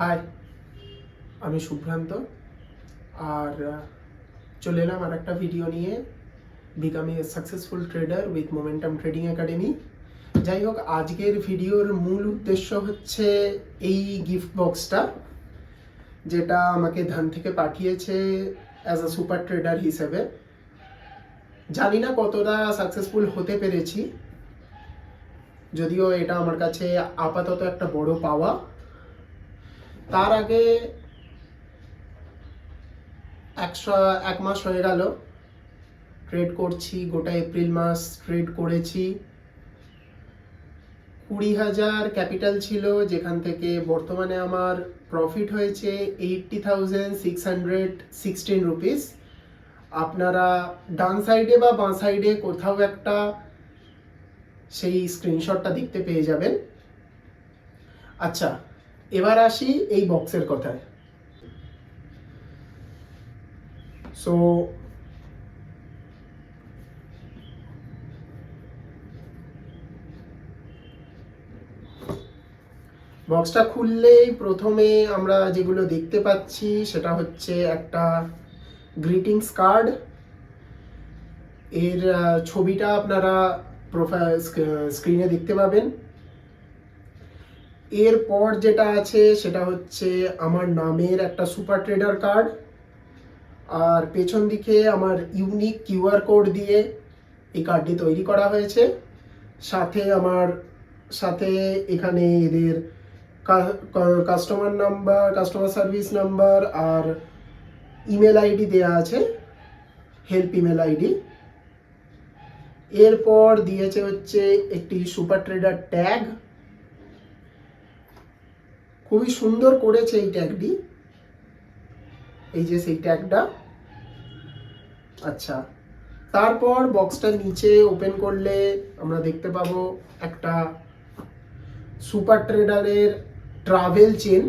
High আমি শুভ্রান্ত আর চলে এলাম আর একটা ভিডিও নিয়ে becoming successful trader with momentum trading academy যাই হোক, আজকের ভিডিওর মূল উদ্দেশ্য হচ্ছে এই গিফট বক্সটা যেটা আমাকে ধান থেকে পাঠিয়েছে অ্যাজ আ সুপার ট্রেডার হিসেবে। জানি না কতটা সাকসেসফুল হতে পেরেছি। যদিও এটা আমার কাছে আপাতত একটা বড় পাওয়া। তার আগে একশো, এক মাস হয়ে গেল। ট্রেড করছি, গোটা এপ্রিল মাস ট্রেড করেছি। কুড়ি হাজার ক্যাপিটাল ছিল, যেখান থেকে বর্তমানে আমার প্রফিট হয়েছে eighty thousand six hundred sixteen rupees আপনারা ডান সাইডে বা বাঁ সাইডে কোথাও একটা সেই স্ক্রিনশটটা দেখতে পেয়ে যাবেন। আচ্ছা এবার আসি এই বক্সের কথায়। সো বক্সটা খুললেই প্রথমে আমরা যেগুলো দেখতে পাচ্ছি, সেটা হচ্ছে একটা গ্রিটিংস কার্ড এর ছবিটা আপনারা প্রোফাইল স্ক্রিনে দেখতে পাবেন। এরপর যেটা আছে, সেটা হচ্ছে আমার নামের একটা সুপার ট্রেডার কার্ড আর পেছন দিকে আমার ইউনিক কিউআর কোড দিয়ে এই কার্ডটি তৈরি করা হয়েছে। সাথে আমার, সাথে এখানে এদের customer number customer service number আর ইমেল আইডি দেওয়া আছে হেল্প ইমেল আইডি এরপর দিয়েছে হচ্ছে একটি সুপার ট্রেডার ট্যাগ। খুবই সুন্দর করেছে এই ট্যাগটি। এই যে সেই ট্যাগটা। আচ্ছা তারপর বক্সটার নিচে ওপেন করলে আমরা দেখতে পাবো একটা সুপার ট্রেডারের ট্রাভেল চেন।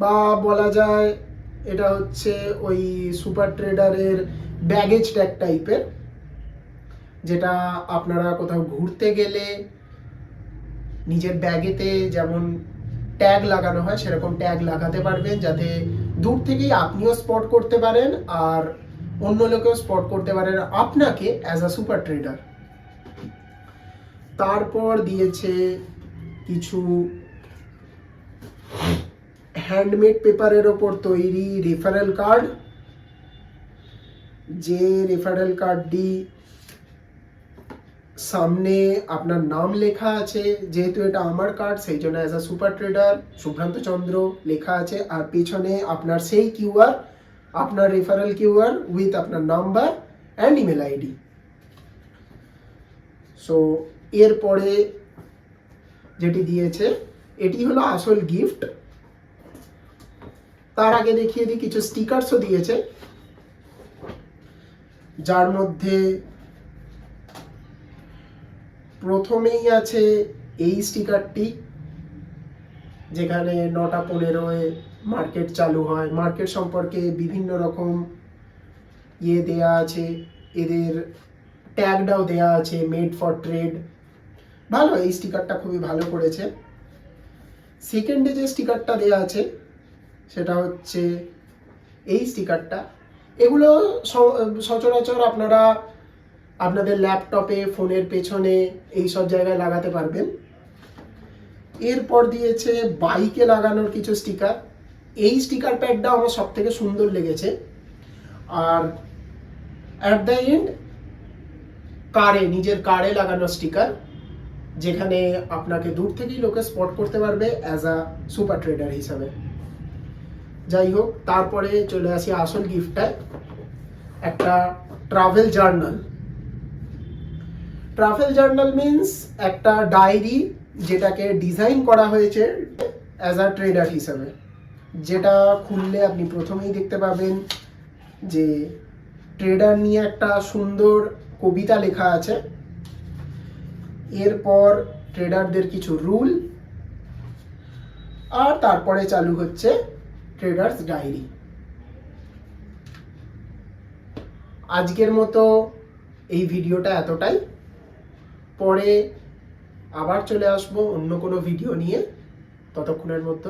বা বলা যায় এটা হচ্ছে ওই সুপার ট্রেডারের ব্যাগেজ ট্যাগ টাইপের, যেটা আপনারা কোথাও ঘুরতে গেলে নিজের ব্যাগেতে যেমন ট্যাগ লাগানো হয়, সেরকম ট্যাগ লাগাতে পারবেন যাতে দূর থেকেই আপনিও স্পট করতে পারেন আর অন্য লোকেও স্পট করতে পারেন আপনাকে অ্যাজ আ সুপার ট্রেডার তারপর দিয়েছে কিছু হ্যান্ডমেড পেপারের ওপর তৈরি রেফারেল কার্ড যে রেফারেল কার্ডটি সামনে আপনার নাম লেখা আছে, যেহেতু এটা আমার কার্ড সেই জন্য as a super trader Subhranta Chandra লেখা আছে, আর পেছনে আপনার সেই কিউআর আপনার রেফারেল কিউআর উইথ আপনার number and email ID so এরপরে যেটি দিয়েছে, এটি হলো আসল গিফট তার আগে দেখিয়ে দিই, কিছু স্টিকারসও দিয়েছে। যার মধ্যে প্রথমেই আছে এই স্টিকারটি যেখানে নটা পনেরোয় মার্কেট চালু হয়। মার্কেট সম্পর্কে বিভিন্ন রকম ইয়ে দেয়া আছে, এদের ট্যাগটাও দেয়া আছে মেড ফর ট্রেড ভালো, এই স্টিকারটা খুবই ভালো করেছে। সেকেন্ডে যে স্টিকারটা দেয়া আছে, সেটা হচ্ছে এই স্টিকারটা এগুলো সচরাচর আপনারা আপনাদের ল্যাপটপে ফোনের পেছনে এই সব জায়গায় লাগাতে পারবেন। এরপর দিয়েছে বাইকে লাগানোর কিছু স্টিকার এই স্টিকার প্যাডটা আমার সব থেকে সুন্দর লেগেছে। আর অ্যাট দ্য এন্ড কারে নিজের কারে লাগানো স্টিকার যেখানে আপনাকে দূর থেকেই লোকে স্পট করতে পারবে অ্যাজ আ সুপার ট্রেডার হিসাবে। যাই হোক, তারপরে চলে আসি আসল গিফটটায় একটা travel journal travel journal means একটা ডায়েরি যেটাকে ডিজাইন করা হয়েছে অ্যাজ আ ট্রেডার হিসাবে। যেটা খুললে আপনি প্রথমেই দেখতে পাবেন যে ট্রেডার নিয়ে একটা সুন্দর কবিতা লেখা আছে। এরপর ট্রেডারদের কিছু রুল আর তারপরে চালু হচ্ছে ট্রেডার্স ডায়েরি আজকের মতো এই ভিডিওটা এতটাই। পরে আবার চলে আসব অন্য কোনো ভিডিও নিয়ে। ততক্ষণের মধ্যে